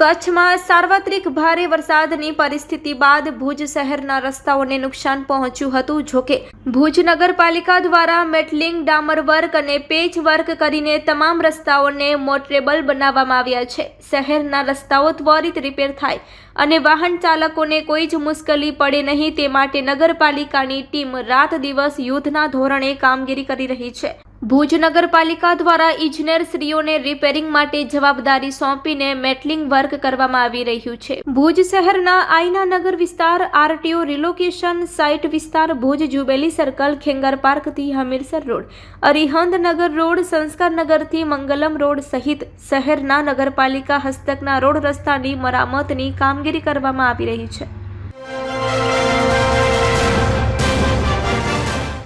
કચ્છમાં સાર્વત્રિક ભારે વરસાદની પરિસ્થિતિ બાદ ભુજ શહેરના રસ્તાઓને નુકસાન પહોંચ્યું હતું. જોકે ભુજ નગરપાલિકા દ્વારા મેટલિંગ, ડામર વર્ક અને પેચ વર્ક કરીને તમામ રસ્તાઓને મોટરેબલ બનાવવામાં આવ્યા છે. શહેરના રસ્તાઓ ત્વરિત રિપેર થાય અને વાહન ચાલકોને કોઈ જ મુશ્કેલી પડે નહીં તે માટે નગરપાલિકાની ટીમ રાત દિવસ યુદ્ધના ધોરણે કામગીરી કરી રહી છે. ભુજ નગરપાલિકા દ્વારા ઇજનેરશ્રીઓને રિપેરિંગ માટે જવાબદારી સોંપીને મેટલિંગ વર્ક કરવામાં આવી રહ્યું છે. ભુજ શહેરના આઈનાનગર વિસ્તાર આરટીઓ રિલોકેશન સાઇટ વિસ્તાર ભુજ જુબેલી સર્કલ ખેંગર પાર્કથી હમીરસર રોડ અરિહંદ નગર રોડ સંસ્કારનગરથી મંગલમ રોડ સહિત શહેરના નગરપાલિકા હસ્તકના રોડ રસ્તાની મરામતની કામગીરી કરવામાં આવી રહી છે.